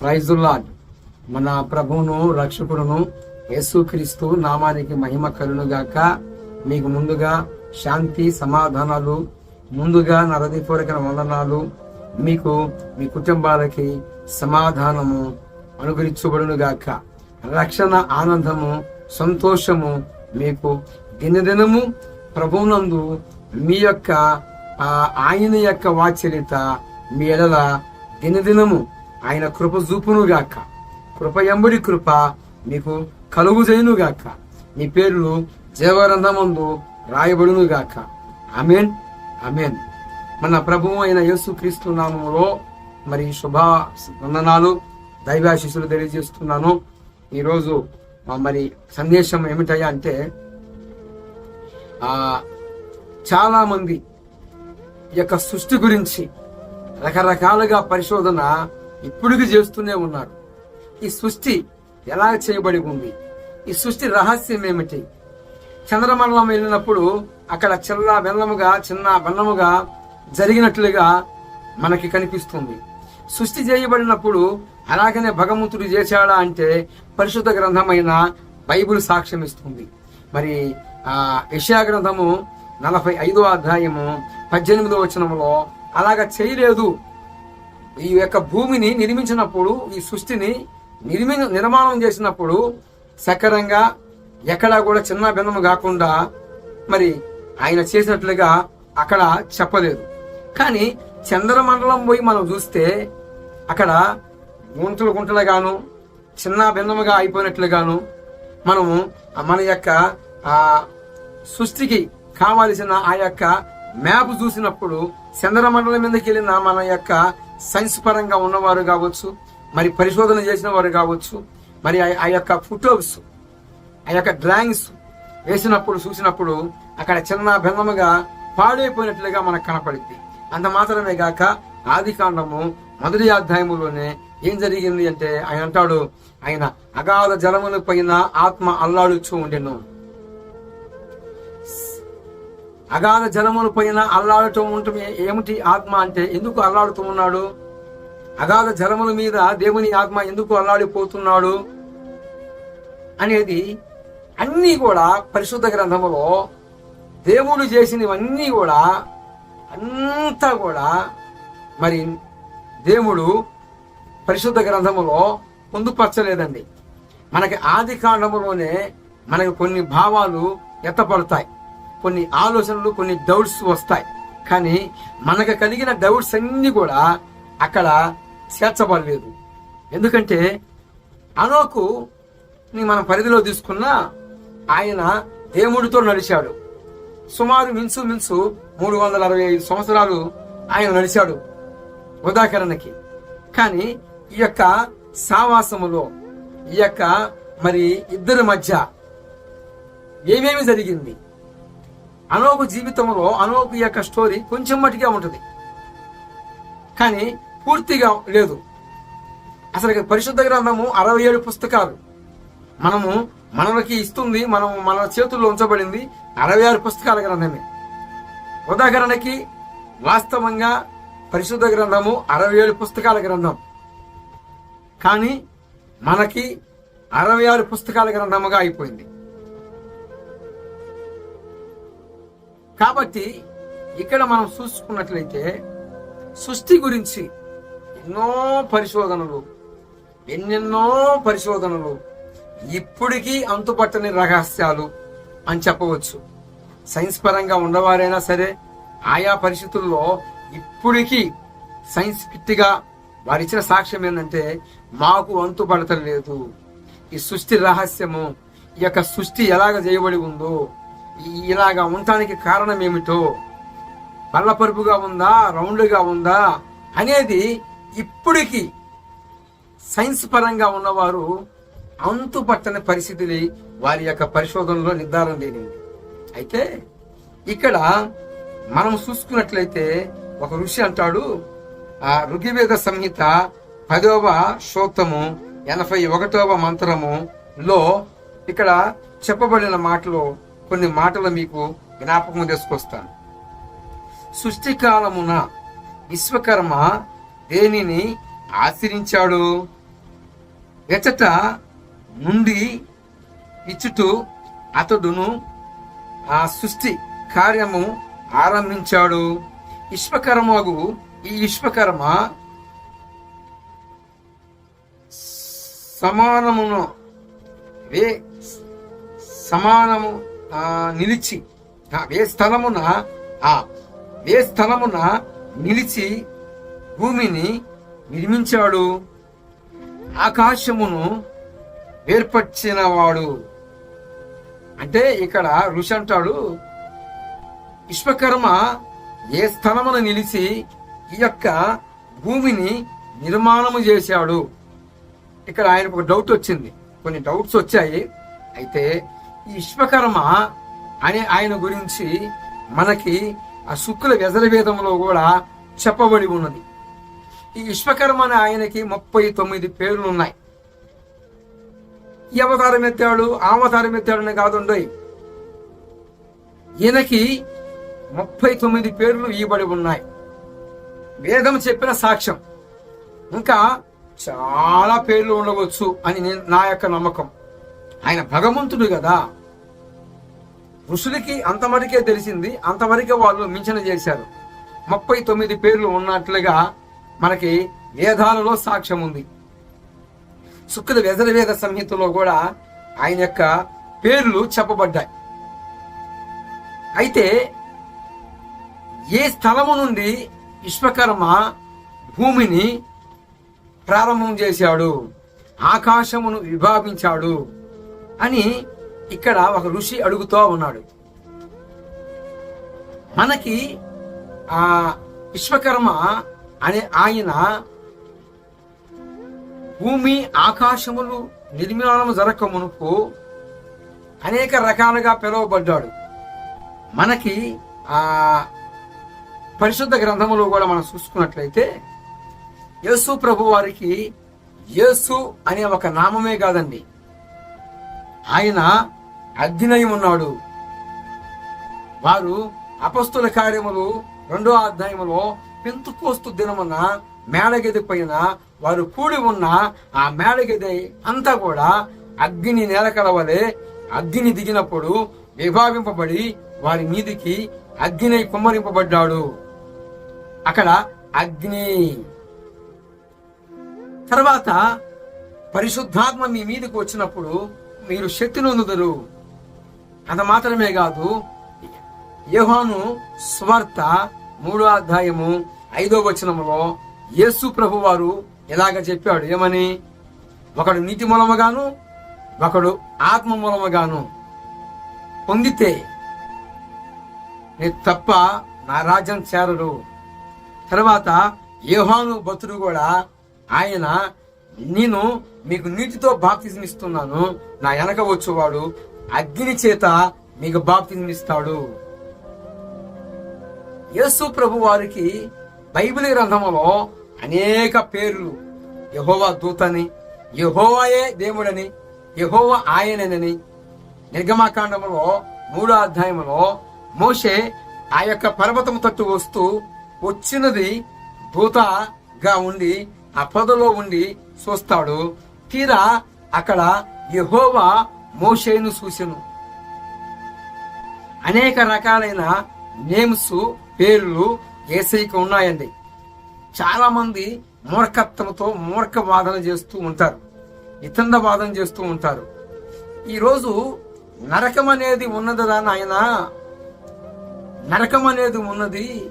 ప్రైజుల్లాడ్. మన ప్రభువును రక్షకుడును యేసుక్రీస్తు నామానికి మహిమ కలునుగాక మీకు ముందుగా శాంతి సమాధానాలు ముందుగా నా హృదయపూర్వక వందనాలు. మీకు మీ కుటుంబాలకి సమాధానము అనుగ్రహించబడునుగాక. రక్షణ ఆనందము సంతోషము మీకు దినదినము ప్రభునందు మీ యొక్క ఆ, ఆయన యొక్క వాత్సల్యత మీ ఎడల దినదినము ఆయన కృప చూపునుగాక కృప ఎంబడి కృప మీకు కలుగు చేయునుగాక మీ పేర్లు జీవగ్రంథమందు రాయబడునుగాక అమెన్ అమెన్ మన ప్రభువు అయిన యేసు క్రీస్తు నామములో మరి శుభ వందనాలు దైవాశిస్సులు తెలియజేస్తున్నాను. ఈరోజు మరి సందేశం ఏమిటయ్యా అంటే చాలా మంది ఈ యొక్క సృష్టి గురించి రకరకాలుగా పరిశోధన ఇప్పటికి చేస్తూనే ఉన్నారు. ఈ సృష్టి ఎలా చేయబడి ఉంది? ఈ సృష్టి రహస్యం ఏమిటి? చంద్రమండలం వెళ్ళినప్పుడు అక్కడ చిన్న బెల్లముగా చిన్న బెల్లముగా జరిగినట్లుగా మనకి కనిపిస్తుంది. సృష్టి చేయబడినప్పుడు అలాగనే భగవంతుడు చేశాడా అంటే పరిశుద్ధ గ్రంథమైన బైబిల్ సాక్ష్యం ఇస్తుంది. మరి ఆ యెషయా గ్రంథము నలభై ఐదో అధ్యాయము పద్దెనిమిదో వచనంలో అలాగ చేయలేదు ఈ యొక్క భూమిని నిర్మించినప్పుడు ఈ సృష్టిని నిర్మి నిర్మాణం చేసినప్పుడు సకరంగా ఎక్కడా కూడా చిన్న భిన్నము కాకుండా మరి ఆయన చేసినట్లుగా అక్కడ చెప్పలేదు. కానీ చంద్రమండలం పోయి మనం చూస్తే అక్కడ గుంటలు గుంటలుగాను చిన్న భిన్నముగా అయిపోయినట్లుగాను మనము మన యొక్క ఆ సృష్టికి కావలసిన ఆ యొక్క మ్యాప్ చూసినప్పుడు చంద్రమండలం మీదకి వెళ్ళిన మన యొక్క సైన్స్ పరంగా ఉన్నవారు కావచ్చు మరి పరిశోధన చేసిన వారు కావచ్చు మరి ఆ- యొక్క ఫొటోస్ ఆ యొక్క డ్రాయింగ్స్ వేసినప్పుడు చూసినప్పుడు అక్కడ చిన్న భిన్నముగా పాడైపోయినట్లుగా మనకు కనపడింది. అంత మాత్రమే గాక ఆది కాండము మొదటి అధ్యాయములోనే ఏం జరిగింది అంటే ఆయన అంటాడు ఆయన అగాధ జలముల పైన ఆత్మ అల్లాడుచూ ఉండెను. అగాధ జలముల పైన అల్లాడటం ఉంటుంది ఏమిటి ఆత్మ అంటే ఎందుకు అల్లాడుతూ ఉన్నాడు? అగాధ జలముల మీద దేవుని ఆత్మ ఎందుకు అల్లాడిపోతున్నాడు? అనేది అన్నీ కూడా పరిశుద్ధ గ్రంథములో దేవుడు చేసినవన్నీ కూడా అంతా కూడా మరి దేవుడు పరిశుద్ధ గ్రంథములో పొందుపరచలేదండి. మనకి ఆది కాండములోనే మనకి కొన్ని భావాలు ఎత్తపడతాయి. కొన్ని ఆలోచనలు కొన్ని డౌట్స్ వస్తాయి. కానీ మనకు కలిగిన డౌట్స్ అన్ని కూడా అక్కడ చేర్చబడలేదు. ఎందుకంటే అనోకు ని మనం పరిధిలో తీసుకున్నా ఆయన దేవుడితో నడిచాడు. సుమారు మించు మించు మూడు వందల అరవై ఐదు సంవత్సరాలు ఆయన నడిచాడు ఉదాహరణకి. కానీ ఈ యొక్క సావాసములో ఈ యొక్క మరి ఇద్దరి మధ్య ఏమేమి జరిగింది? అనోకు జీవితంలో అనోకు యొక్క స్టోరీ కొంచెం మటుగా ఉంటుంది. కానీ పూర్తిగా లేదు. అసలు పరిశుద్ధ గ్రంథము అరవై ఏడు పుస్తకాలు. మనము మనకి ఇస్తుంది మనం మన చేతుల్లో ఉంచబడింది అరవై ఆరు పుస్తకాల గ్రంథమే. ఉదాహరణకి వాస్తవంగా పరిశుద్ధ గ్రంథము అరవై ఏడు పుస్తకాల గ్రంథం. కానీ మనకి అరవై ఆరు పుస్తకాల గ్రంథముగా అయిపోయింది. కాబట్టి ఇక్కడ మనం చూసుకున్నట్లయితే సృష్టి గురించి ఎన్నో పరిశోధనలు ఎన్నెన్నో పరిశోధనలు ఇప్పటికీ అంతుపట్టని రహస్యాలు అని చెప్పవచ్చు. సైన్స్ పరంగా ఉన్నవారైనా సరే ఆయా పరిస్థితుల్లో ఇప్పటికీ సైన్స్ ఫిట్గా వారు ఇచ్చిన సాక్ష్యం ఏంటంటే మాకు అంతుపడతలేదు. ఈ సృష్టి రహస్యము ఈ యొక్క సృష్టి ఎలాగ చేయబడి ఉందో ఇలాగా ఉండటానికి కారణం ఏమిటో? పల్లపరుపుగా ఉందా? రౌండ్గా ఉందా? అనేది ఇప్పటికీ సైన్స్ పరంగా ఉన్నవారు అంతుపట్టని పరిస్థితిని వారి యొక్క పరిశోధనలో నిర్ధారణ లేనింది అయితే ఇక్కడ మనం చూసుకున్నట్లయితే ఒక ఋషి అంటాడు ఆ ఋగ్వేద సంహిత పదవ సూక్తము ఎనభై ఒకటవ మంత్రము లో ఇక్కడ చెప్పబడిన మాటలు కొన్ని మాటలు మీకు జ్ఞాపకం తీసుకొస్తాను సృష్టికాలమున విశ్వకర్మ దేనిని ఆశ్రయించాడు? ఎచ్చట నుండి ఇచ్చుటూ అతడును ఆ సృష్టి కార్యము ఆరంభించాడు. విశ్వకర్మగు ఈ విశ్వకర్మ సమానమును వే సమానము నిలిచి. ఏ వే స్థలమున ఆ వే స్థలమున నిలిచి భూమిని నిర్మించాడు? ఆకాశమును ఏర్పరిచినవాడు. అంటే ఇక్కడ ఋషి అంటాడు విశ్వకర్మ ఏ స్థలమున నిలిచి ఈ యొక్క భూమిని నిర్మాణము చేశాడు? ఇక్కడ ఆయనకు ఒక డౌట్ వచ్చింది. కొన్ని డౌట్స్ వచ్చాయి. అయితే ఈ విశ్వకర్మ అనే ఆయన గురించి మనకి ఆ శుక్ల వ్యజరవేదంలో కూడా చెప్పబడి ఉన్నది. ఈ విశ్వకర్మ అనే ఆయనకి ముప్పై తొమ్మిది పేర్లు ఉన్నాయి. ఈ అవతారం ఎత్తాడు ఆ అవతారం ఎత్తాడు కాదుండోయ్ ఈయనకి ముప్పై తొమ్మిది పేర్లు ఇవ్వబడి ఉన్నాయి. వేదం చెప్పిన సాక్ష్యం. ఇంకా చాలా పేర్లు ఉండవచ్చు అని నేను నా యొక్క నమ్మకం. ఆయన భగవంతుడు కదా. ఋషులకి అంతవరకే తెలిసింది అంతవరకే వాళ్ళు మించన చేశారు. ముప్పై తొమ్మిది పేర్లు ఉన్నట్లుగా మనకి వేదాలలో సాక్ష్యం ఉంది. శుక్ల వ్యజరవేద సంహితలో కూడా ఆయన యొక్క పేర్లు చెప్పబడ్డాయి. అయితే ఏ స్థలము నుండి విశ్వకర్మ భూమిని ప్రారంభం చేశాడు? ఆకాశమును విభాగించాడు అని ఇక్కడ ఒక ఋషి అడుగుతూ ఉన్నాడు. మనకి ఆ విశ్వకర్మ అనే ఆయన భూమి ఆకాశములు నిర్మాణము జరగక మునుపు అనేక రకాలుగా పిలువబడ్డాడు. మనకి ఆ పరిశుద్ధ గ్రంథములో కూడా మనం చూసుకున్నట్లయితే యేసు ప్రభు వారికి యేసు అనే ఒక నామమే కాదండి. ఆయన అగ్నినయం ఉన్నాడు వారు అపస్తుల కార్యములు రెండో అధ్యాయములో పెంతుకోస్తు దినమున మేడగది పైన వారు కూడి ఉన్న ఆ మేడగది అంతా కూడా అగ్ని నేలకలవలే అగ్ని దిగినప్పుడు విభావింపబడి వారి మీదికి అగ్ని కుమ్మరింపబడ్డాడు. అక్కడ అగ్ని. తర్వాత పరిశుద్ధాత్మ మీ మీదకు వచ్చినప్పుడు మీరు శక్తి నొందుదరు అంత మాత్రమే కాదు యోహాను స్వార్త మూడో అధ్యాయము ఐదో వచనములో యేసు ప్రభు వారు ఇలాగ చెప్పాడు. ఏమని? ఒకడు నీతి మూలముగాను ఒకడు ఆత్మ మూలముగాను పొందితే నీ తప్ప నా రాజ్యం చేరడు తర్వాత యోహాను భక్తుడు కూడా ఆయన నేను మీకు నీటితో బాప్తిజం ఇస్తున్నాను నా వెనక వచ్చేవాడు అగ్ని చేత మీకు బాప్తిజం ఇస్తాడు యేసు ప్రభు వారికి బైబిల్ గ్రంథంలో అనేక పేర్లు. యహోవా దూతని యహోవాయే దేవుడని యహోవా ఆయనని నిర్గమాకాండములో మూడో అధ్యాయములో మోషే ఆ యొక్క పర్వతం తట్టు వస్తూ వచ్చినది దూతగా ఉండి ఆ పొదలో ఉండి చూస్తాడు. తీరా అక్కడ యహోవా మోషేను చూసెను. అనేక రకాలైన నేమ్స్ పేర్లు ఏసైకి ఉన్నాయండి. చాలా మంది మూర్ఖత్వంతో మూర్ఖ వాదన చేస్తూ ఉంటారు. ఇతంద వాదన చేస్తూ ఉంటారు. ఈరోజు నరకం అనేది ఉన్నదా నాయన? నరకం అనేది ఉన్నది?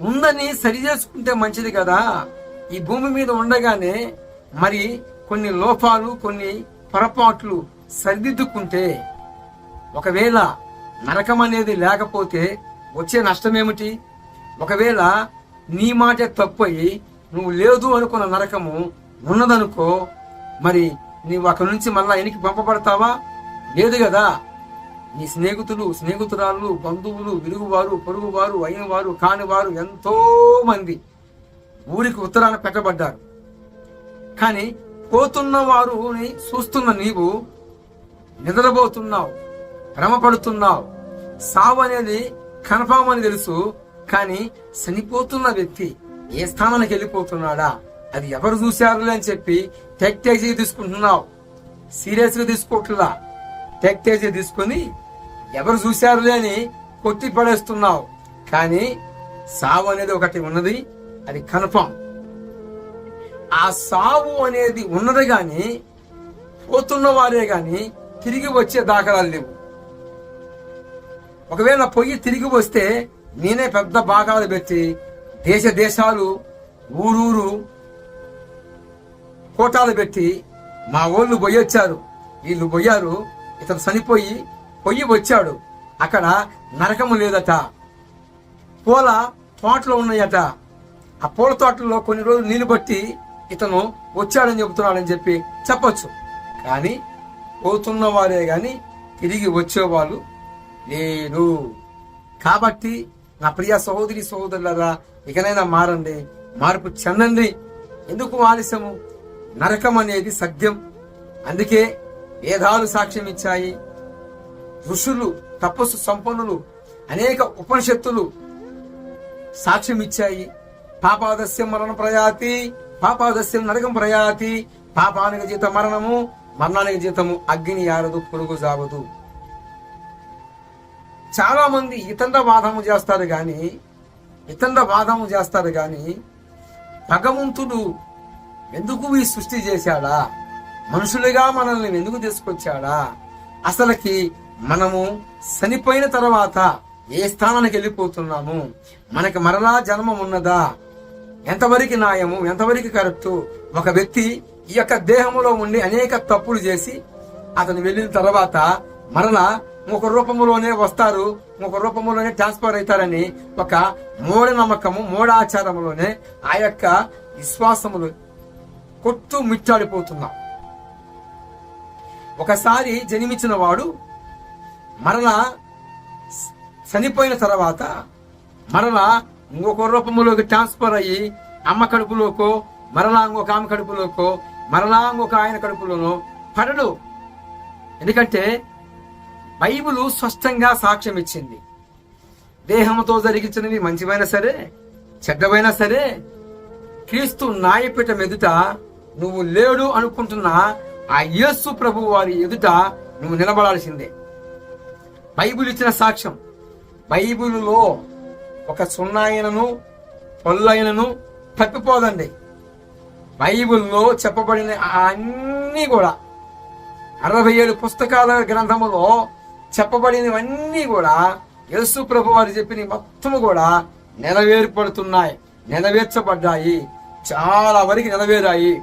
ఉందని సరి చేసుకుంటే మంచిది కదా. ఈ భూమి మీద ఉండగానే మరి కొన్ని లోపాలు కొన్ని పొరపాట్లు సరిదిద్దుకుంటే ఒకవేళ నరకం అనేది లేకపోతే వచ్చే నష్టం ఏమిటి ఒకవేళ నీ మాట తప్పయి నువ్వు లేదు అనుకున్న నరకము ఉన్నదనుకో మరి నీవు అక్కడి నుంచి మళ్ళా వెనక్కి పంపబడతావా? లేదు కదా నీ స్నేహితులు స్నేహితురాళ్ళు బంధువులు విరుగువారు పొరుగువారు అయినవారు కానివారు ఎంతో మంది ఊరికి ఉత్తరాన పెట్టబడ్డారు. కానీ పోతున్న వారుని చూస్తున్న నీవు నిద్రపోతున్నావు భ్రమపడుతున్నావు. సావు అనేది కన్ఫామ్ అని తెలుసు కానీ చనిపోతున్న వ్యక్తి ఏ స్థానానికి వెళ్ళిపోతున్నాడా? అది ఎవరు చూశారులే అని చెప్పి టెక్టేజీ తీసుకుంటున్నావు. సీరియస్గా తీసుకోవట్లా టెక్టేజీ తీసుకుని ఎవరు చూశారులే అని కొట్టి పడేస్తున్నావు. కానీ సావు అనేది ఒకటి ఉన్నది అది కన్ఫామ్ ఆ సావు అనేది ఉన్నది గాని పోతున్న వారే గాని తిరిగి వచ్చే దాఖలాలు లేవు. ఒకవేళ పొయ్యి తిరిగి వస్తే నేనే పెద్ద భాగాలు పెట్టి దేశ దేశాలు ఊరూరు కోటాలు పెట్టి మా వాళ్ళు పోయొచ్చారు. వీళ్ళు పోయారు ఇతను చనిపోయి పొయ్యి వచ్చాడు. అక్కడ నరకము లేదట. పూల తోటలు ఉన్నాయట. ఆ పూల తోటల్లో కొన్ని రోజులు నీళ్ళు బట్టి ఇతను వచ్చాడని చెబుతున్నాడని చెప్పి చెప్పొచ్చు. కానీ పోతున్న వారే గాని తిరిగి వచ్చేవాళ్ళు లేరు. కాబట్టి నా ప్రియ సహోదరి సహోదరులరా ఇకనైనా మారండి మార్పు చెందండి. ఎందుకు ఆలస్యము? నరకం అనేది సత్యం. అందుకే వేదాలు సాక్ష్యం ఇచ్చాయి. ఋషులు తపస్సు సంపన్నులు అనేక ఉపనిషత్తులు సాక్ష్యం ఇచ్చాయి. పాపాదస్య మరణ ప్రయాతి. పాపాదస్యం నరకం ప్రయాతి. పాపానికి జీత మరణము మరణానికి జీతము అగ్ని ఆరదు పురుగు జావదు. చాలా మంది ఇతండ వాదము చేస్తారు గాని ఇతండ వాదము చేస్తారు గాని భగవంతుడు ఎందుకు ఈ సృష్టి చేశాడా? మనుషులుగా మనల్ని ఎందుకు తీసుకొచ్చాడా? అసలుకి మనము చనిపోయిన తర్వాత ఏ స్థానానికి వెళ్ళిపోతున్నాము? మనకి మరలా జన్మం ఉన్నదా ఎంతవరకు న్యాయము ఎంతవరకు కరెక్టు? ఒక వ్యక్తి ఈ యొక్క దేహంలో ఉండి అనేక తప్పులు చేసి అతను వెళ్ళిన తర్వాత మరలా ఒక రూపంలోనే వస్తారు ఒక రూపంలోనే ట్రాన్స్ఫర్ అవుతారని ఒక మూఢ నమ్మకము మూఢ ఆ యొక్క విశ్వాసములు కొట్టు మిట్టాడిపోతున్నాం ఒకసారి జన్మించిన వాడు మరలా చనిపోయిన తర్వాత మరలా ఇంకొక రూపంలోకి ట్రాన్స్ఫర్ అయ్యి అమ్మ కడుపులోకో మరలా ఇంకొక ఆమె కడుపులోకో మరలా ఇంకొక ఆయన కడుపులోనో పడడు. ఎందుకంటే బైబిల్ స్పష్టంగా సాక్ష్యం ఇచ్చింది. దేహంతో జరిగించినవి మంచివైనా సరే చెడ్డవైనా సరే క్రీస్తు నాయపీఠం ఎదుట నువ్వు లేడు అనుకుంటున్న ఆ యేసు ప్రభు వారి ఎదుట నువ్వు నిలబడాల్సిందే. బైబుల్ ఇచ్చిన సాక్ష్యం. బైబిలులో ఒక సున్నాయనను పొల్లైనను తప్పిపోదండి. బైబిల్లో చెప్పబడిన అన్నీ కూడా అరవై ఏడు పుస్తకాల గ్రంథములో చెప్పబడినవన్నీ కూడా యేసు ప్రభు వారు చెప్పిన మొత్తము కూడా నెరవేర్పడుతున్నాయి నెరవేర్చబడ్డాయి చాలా వరకు నెరవేరాయి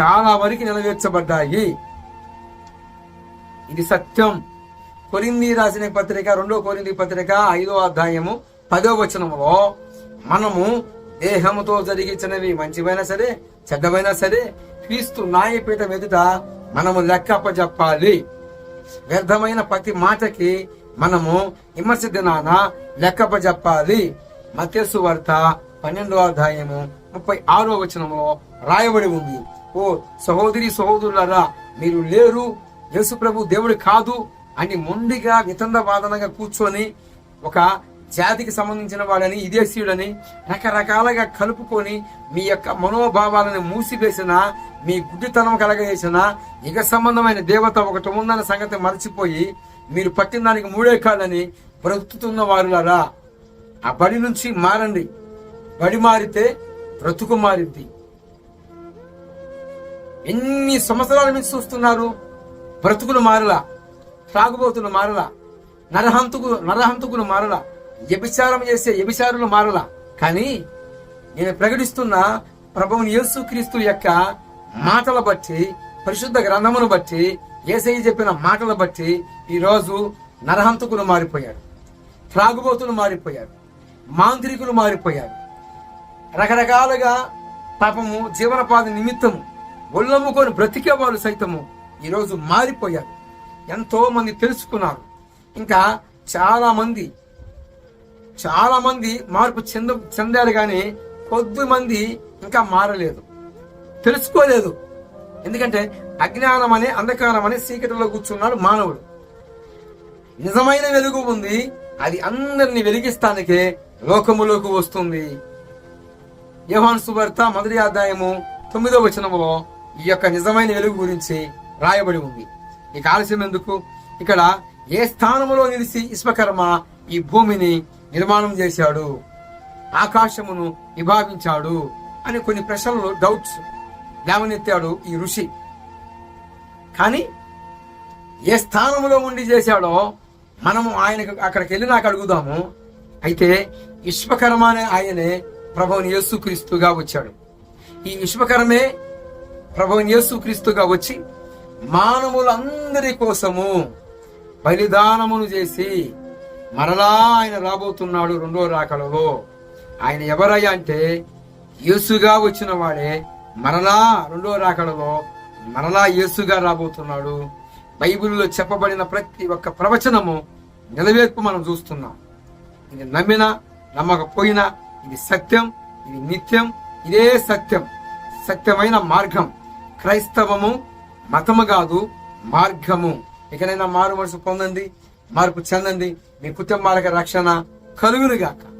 చాలా వరకు నెరవేర్చబడ్డాయి. ఇది సత్యం. కొరింది రాసిన పత్రిక రెండో కొరింది పత్రిక ఐదో అధ్యాయము పదో వచనములో మనము దేహముతో జరిగించినవి మంచివైనా సరే చెడ్డవైనా సరే క్రీస్తు నాయపీఠం ఎదుట మనము లెక్కప్ప చెప్పాలి వ్యర్థమైన ప్రతి మాటకి మనము విమర్శ దినాన లెక్కప్ప చెప్పాలి మత్స్సు వార్త పన్నెండో అధ్యాయము ముప్పై ఆరో వచనంలో రాయబడి ఉంది. ఓ సహోదరి సహోదరులారా మీరు లేరు యేసు ప్రభు దేవుడు కాదు అని మొండిగా వితంద వాదనగా కూర్చొని ఒక జాతికి సంబంధించిన వాడని విదేశీయుడని రకరకాలుగా కలుపుకొని మీ యొక్క మనోభావాలను మూసివేసిన మీ గుడ్డితనం కలగజేసిన ఇక సంబంధమైన దేవత ఒకటి ఉందన్న సంగతి మర్చిపోయి మీరు పట్టిన దానికి మూడే కాదని బ్రతుకుతున్న వారులారా. ఆ బడి నుంచి మారండి. బడి మారితే బ్రతుకు మారింది. ఎన్ని సంవత్సరాల నుంచి చూస్తున్నారు బ్రతుకులు మారలా? త్రాగుబోతులు మారలా. నరహంతుకు నరహంతుకులు మారలా. వ్యభిచారం చేసే వ్యభిచారులు మారలా. కానీ నేను ప్రకటిస్తున్న ప్రభువుని యేసుక్రీస్తు యొక్క మాటల బట్టి పరిశుద్ధ గ్రంథమును బట్టి ఏసై చెప్పిన మాటల బట్టి ఈ రోజు నరహంతకులు మారిపోయారు. త్రాగుబోతులు మారిపోయారు. మాంత్రికులు మారిపోయారు. రకరకాలుగా పాపము జీవనోపాధి నిమిత్తము ఒళ్ళమ్ముకొని బ్రతికే వాళ్ళు సైతము ఈరోజు మారిపోయారు. ఎంతో మంది తెలుసుకున్నారు. ఇంకా చాలా మంది చాలా మంది మార్పు చెంద చెందారు కానీ కొద్ది మంది ఇంకా మారలేదు. తెలుసుకోలేదు. ఎందుకంటే అజ్ఞానం అనే అంధకారం అనే చీకటిలో కూర్చున్నాడు మానవుడు. నిజమైన వెలుగు ఉంది. అది అందరిని వెలిగిస్తానికే లోకములోకి వస్తుంది. యోహాన్ సువార్త మొదటి అధ్యాయము తొమ్మిదో వచనములో ఈ యొక్క నిజమైన వెలుగు గురించి రాయబడి ఉంది. ఇక ఆలస్యం ఎందుకు? ఇక్కడ ఏ స్థానములో నిలిచి విశ్వకర్మ ఈ భూమిని నిర్మాణం చేశాడు? ఆకాశమును విభావించాడు అని కొన్ని ప్రశ్నలు డౌట్స్ లేవనెత్తాడు ఈ ఋషి. కానీ ఏ స్థానంలో ఉండి చేశాడో మనము ఆయనకు అక్కడికి వెళ్ళినాక అడుగుదాము. అయితే విశ్వకర్మ అనే ఆయనే ప్రభువుని యేసుక్రీస్తుగా వచ్చాడు. ఈ విశ్వకర్మే ప్రభువుని యేసుక్రీస్తుగా వచ్చి మానవులందరి కోసము బలిదానమును చేసి మరలా ఆయన రాబోతున్నాడు రెండో రాకలలో ఆయన ఎవరయ్యా అంటే యేసుగా వచ్చిన వాడే మరలా రెండో రాకడలో మరలా యేసుగా రాబోతున్నాడు. బైబిల్లో చెప్పబడిన ప్రతి ఒక్క ప్రవచనము నెరవేర్పు మనం చూస్తున్నాం. ఇది నమ్మినా నమ్మకపోయినా ఇది సత్యం ఇది నిత్యం ఇదే సత్యం సత్యమైన మార్గం. క్రైస్తవము మతము కాదు మార్గము. ఇకనైనా మారు మనసు పొందండి మార్పు చెందండి. మీ కుటుంబాలకు రక్షణ కలుగునుగాక.